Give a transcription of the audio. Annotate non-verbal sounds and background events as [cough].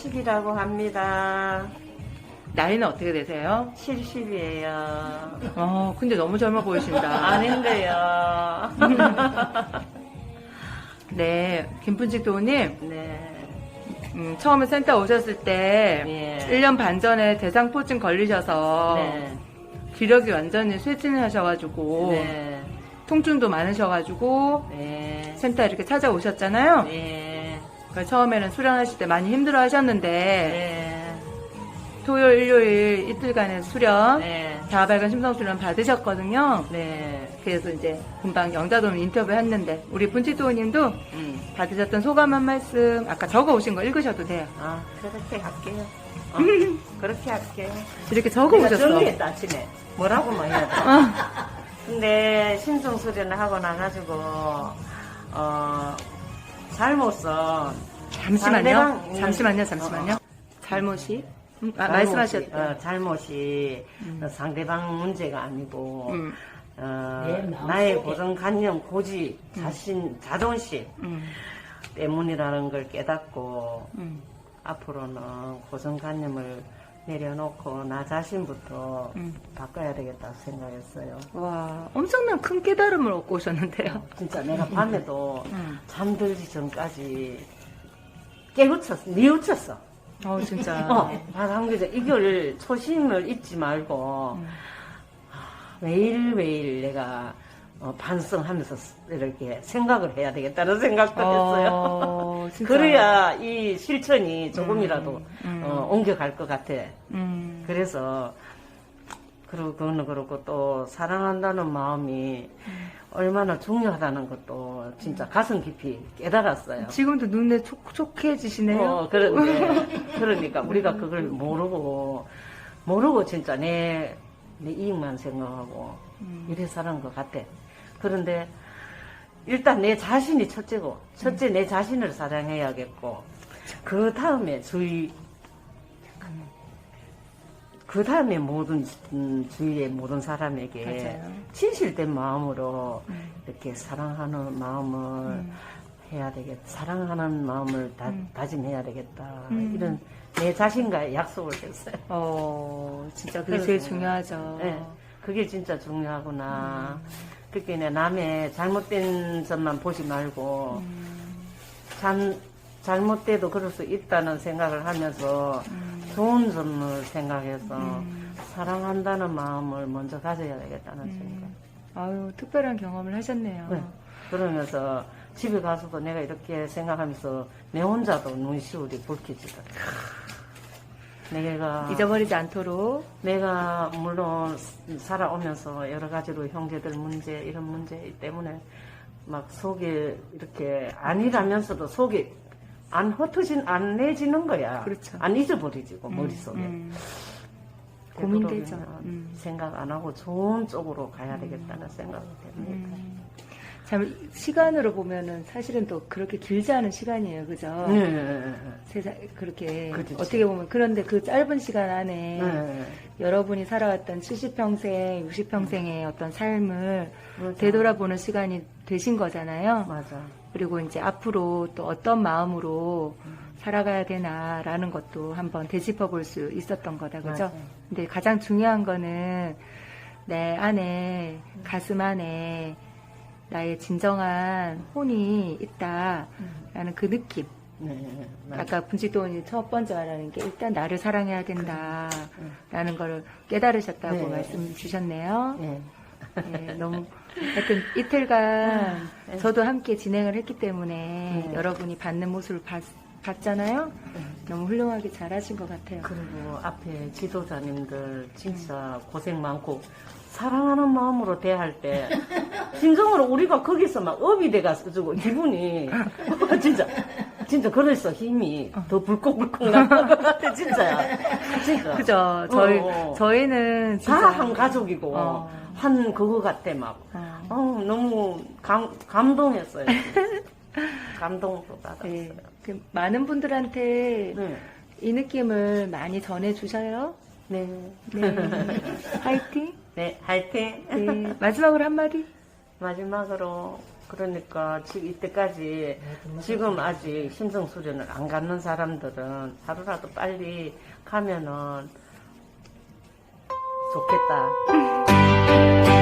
70이라고 합니다. 나이는 어떻게 되세요? 70이에요. 어, 근데 너무 젊어 보이신다. [laughs] 아닌데요. [laughs] 네, 김분식 도우님, 네. 음, 처음에 센터 오셨을 때 예. 1년 반 전에 대상포증 걸리셔서 네. 기력이 완전히 쇠진을 하셔가지고 네. 통증도 많으셔가지고 네. 센터 이렇게 찾아오셨잖아요. 네. 그러니까 처음에는 수련하실 때 많이 힘들어 하셨는데 네. 토요일, 일요일 이틀간의 수련, 네. 자발관 심성 수련 받으셨거든요. 네. 그래서 이제 금방 영자도움 인터뷰 했는데 우리 분치도우님도 음. 받으셨던 소감 한 말씀 아까 적어 오신 거 읽으셔도 돼요. 아, 그렇게 할게요. 어, [laughs] 그렇게 할게요. 이렇게 적어 오셨어. 정리했다, 아침에. 뭐라고 뭐 해야 돼. 어. 근데 신청 수련을 하고 나가지고, 어, 잘못은 잠시만요. 상대방- 잠시만요. 어, 잠시만요. 잘못이 음, 아, 잘못이- 말씀하셨죠. 어, 잘못이 상대방 문제가 아니고 음, 어, 내 마음속에. 나의 고정관념, 고지, 자신, 자존심 음, 때문이라는 걸 깨닫고 음, 앞으로는 고정관념을 내려놓고 나 자신부터 음. 바꿔야 되겠다 생각했어요. 와, 엄청난 큰 깨달음을 얻고 오셨는데요. 진짜 내가 밤에도 음. 잠들기 전까지 깨우쳤어, 뉘우쳤어. 어, 진짜. [laughs] 어, 바람기자 이걸 초심을 잊지 말고 음. 아, 매일 매일 내가 어, 반성하면서 이렇게 생각을 해야 되겠다는 [laughs] 생각도 했어요. 어, 진짜. 그래야 이 실천이 조금이라도 음, 음. 어, 옮겨갈 것 같아. 음, 그래서 그리고 그거는 그렇고 또 사랑한다는 마음이 얼마나 중요하다는 것도 진짜 가슴 깊이 깨달았어요. 지금도 눈에 촉, 촉해지시네요. 어, 그런데, [laughs] 그러니까 우리가 그걸 모르고, 모르고 진짜 내, 내 이익만 생각하고, 음. 이래 사는 것 같아. 그런데, 일단 내 자신이 첫째고, 첫째 내 자신을 사랑해야겠고, 그 다음에 주위, 그 다음에 모든, 음, 주위의 모든 사람에게 맞아요. 진실된 마음으로 음. 이렇게 사랑하는 마음을 해야 되겠다. 사랑하는 마음을 다, 음. 다짐해야 되겠다. 음. 이런 내 자신과의 약속을 했어요. 어, 진짜 그게 제일 중요하죠. 네, 그게 진짜 중요하구나. 음. 그렇게 내 남의 잘못된 점만 보지 말고 음. 참 잘못돼도 그럴 수 있다는 생각을 하면서 좋은 점을 생각해서 음. 사랑한다는 마음을 먼저 가져야 되겠다는 생각. 아유, 특별한 경험을 하셨네요. 네. 그러면서 집에 가서도 내가 이렇게 생각하면서 내 혼자도 눈시울이 붉혀지더라. 내가 잊어버리지 않도록. 내가 물론 살아오면서 여러 가지로 형제들 문제 이런 문제 때문에 막 속에 이렇게 아니라면서도 속에 안 흩어진 안 내지는 거야. 그렇죠. 안 잊어버리지고 음, 머릿속에. 음. 고민되죠. 되도록이면 음. 생각 안 하고 좋은 쪽으로 가야 되겠다는 생각이 듭니다. 음. 참, 시간으로 보면은 사실은 또 그렇게 길지 않은 시간이에요. 그죠? 네. 세상, 그렇게. 그렇지. 어떻게 보면. 그런데 그 짧은 시간 안에 네. 여러분이 살아왔던 70평생, 60평생의 어떤 삶을 맞아. 되돌아보는 시간이 되신 거잖아요. 맞아. 그리고 이제 앞으로 또 어떤 마음으로 살아가야 되나라는 것도 한번 되짚어 볼 수 있었던 거다. 그죠? 맞아요. 근데 가장 중요한 거는 내 안에, 가슴 안에 나의 진정한 혼이 있다라는 그 느낌. 네. 맞아. 아까 분지도원이 첫 번째 말하는 게 일단 나를 사랑해야 된다라는 걸 깨달으셨다고 네. 말씀 주셨네요. 네. 네, 너무 하여튼 이틀간 네. 저도 함께 진행을 했기 때문에 네. 여러분이 받는 모습을 봤, 봤잖아요. 너무 훌륭하게 잘하신 것 같아요. 그리고 앞에 지도자님들 진짜 고생 많고 사랑하는 마음으로 대할 때 진정으로 우리가 거기서 막 업이 돼가지고 기분이 [laughs] 진짜 진짜 그래서 힘이 더 불끈불끈 나는 것 같아 진짜야 진짜 그죠? 저희 어, 어. 저희는 진짜 다 한 가족이고 어. 한 그거 같아 막 어, 어, 너무 감, 감동했어요 감동도 받았어요 네, 그 많은 분들한테 네. 이 느낌을 많이 전해 주셔요. 네. 네, [laughs] 화이팅. 네, 화이팅! 네, 마지막으로 한마디. 마지막으로 그러니까 지- 이때까지 지금 아직 심성 수련을 안 갖는 사람들은 하루라도 빨리 가면은 좋겠다. [laughs]